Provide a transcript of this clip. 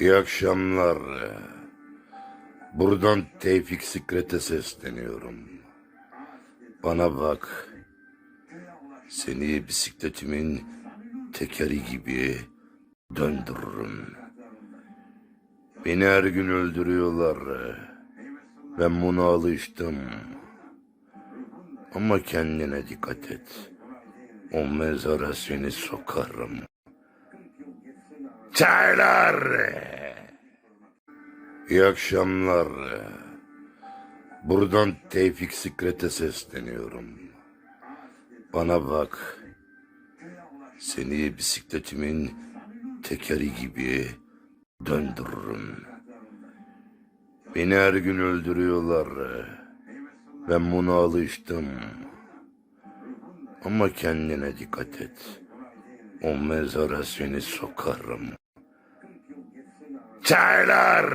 İyi akşamlar. Buradan Tevfik Sikret'e sesleniyorum. Bana bak. Seni bisikletimin tekeri gibi döndürürüm. Beni her gün öldürüyorlar. Ben buna alıştım. Ama kendine dikkat et. O mezara seni sokarım. Çaylar. İyi akşamlar. Buradan Tevfik Sikret'e sesleniyorum. Bana bak. Seni bisikletimin tekeri gibi döndürürüm. Beni her gün öldürüyorlar. Ben buna alıştım. Ama kendine dikkat et. O mezara seni sokarım. Çaylar.